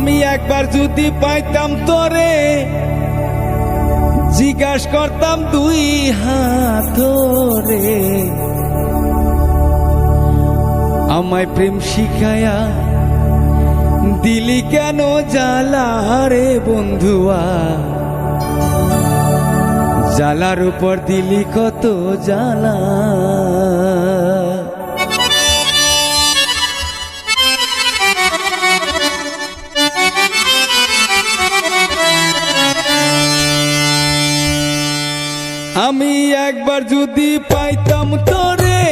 আমি একবার যদি পাইতাম তোরে, জিজ্ঞাস করতাম দুই হাত ধরে। আমায় প্রেম শিখায়া দিলি কেন জ্বালা? রে বন্ধুয়া, জ্বালার উপর দিলি কত জ্বালা? আমি একবার যদি পাইতাম তোরে,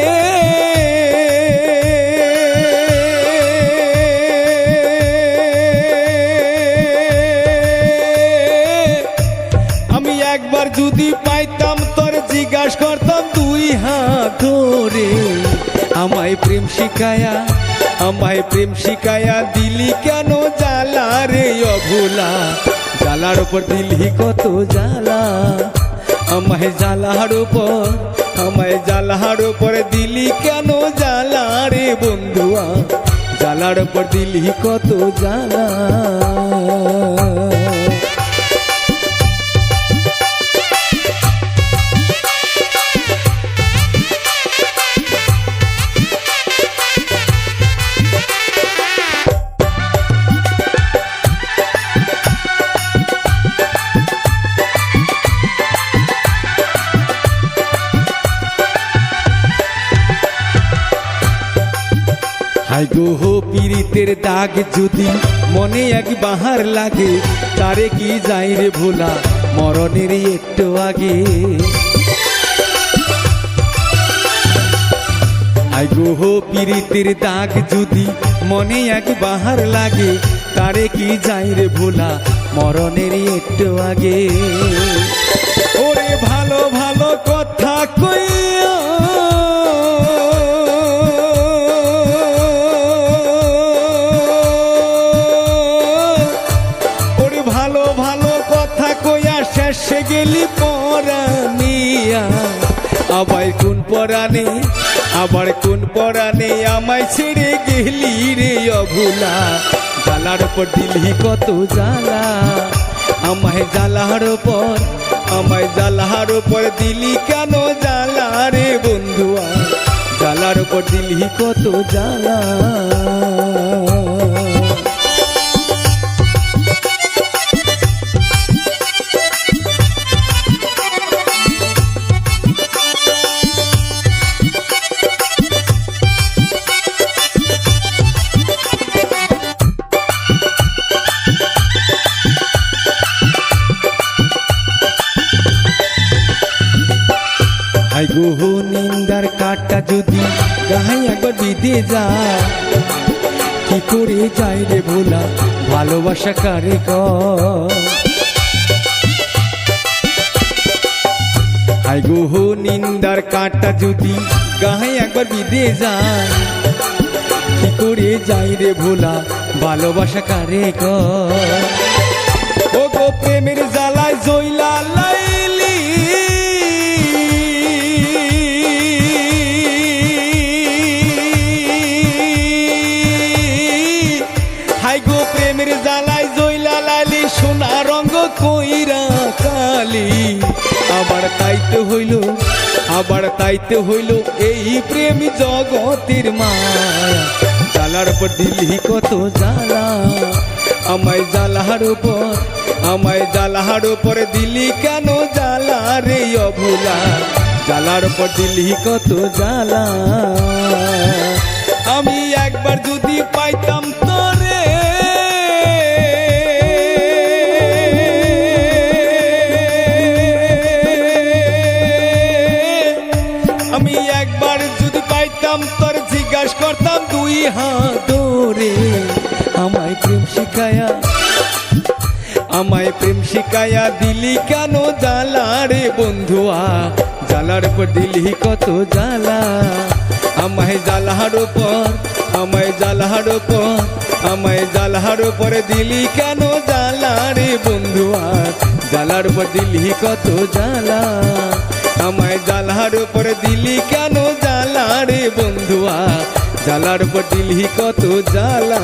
আমি একবার যদি পাইতাম তোর, জিজ্ঞাস করতাম দুই হাত ধরে। আমায় প্রেম শিখায়া, আমায় প্রেম শিখায়া দিলি কেন জ্বালা রে অভুলা জ্বালার উপর দিলি কত জ্বালা? আমায় জ্বালার উপর, আমায় জ্বালার উপর দিলি কেন জ্বালা রে বন্ধুয়া? জ্বালার উপর দিলি কত জ্বালা। হাই গো হো পীড়িতের দাগ যদি মনে এক বাহার লাগে, তারে কি যাই রে ভোলা মরণের একটু আগে? হাই গো হো পীড়িতের দাগ যদি মনে এক বাহার লাগে, তারে কি যাই রে ভোলা মরণের একটু আগে? ওরে ভালো ভালো কথা কইয়া গেলি পরানিয়া আবার কোন পরানে আবার কোন পরানে আমায় ছেড়ে গেলি রে অভুলা। জ্বালার উপর দিলি কত জ্বালা। আমায় জ্বালার উপর, আমায় জ্বালার উপর দিলি কেন জ্বালা রে বন্ধুয়া? জ্বালার উপর দিলি কত জ্বালা। হাই গো নিন্দার যদি গাহাই একবার বিদে কি করে রে ভোলা? ভালোবাসা কারে হাই গো নিন্দার কাটা যদি গাহাই একবার বিদে যায়, কি করে যাই রে ভোলা? ভালোবাসা কারে ক প্রেমের জ্বালায় জইলা জইলা লাইলি সোনা রঙ্গ কইরা কালি। আবার তাইতে হইল, আবার তাইতে হইল এই প্রেম জগতের মায়া। জ্বালার উপর দিলি কত জ্বালা, আমায় জ্বালার উপর, আমায় জ্বালার উপর দিলি কেন জ্বালা রে অভুলা জ্বালার উপর দিলি কত জ্বালা। আমি একবার যদি পাইতাম একবার যদি পাইতাম, তোর জিজ্ঞাস করতাম, দুই হাত ধরে আমায় প্রেম শিখায়া, আমায় প্রেম শিখায়া দিলি কেন জ্বালা রে বন্ধুয়া জ্বালার উপর দিলি কত জ্বালা। আমায় জ্বালার উপর, আমায় জ্বালার উপর, আমায় জ্বালার উপর দিলি কেন জ্বালা রে বন্ধুয়া জ্বালার উপর দিলি কত জ্বালা। আমায় জালার উপর দিলি কেন জালারে বন্ধুয়া? জালার উপর দিলি কত জালা?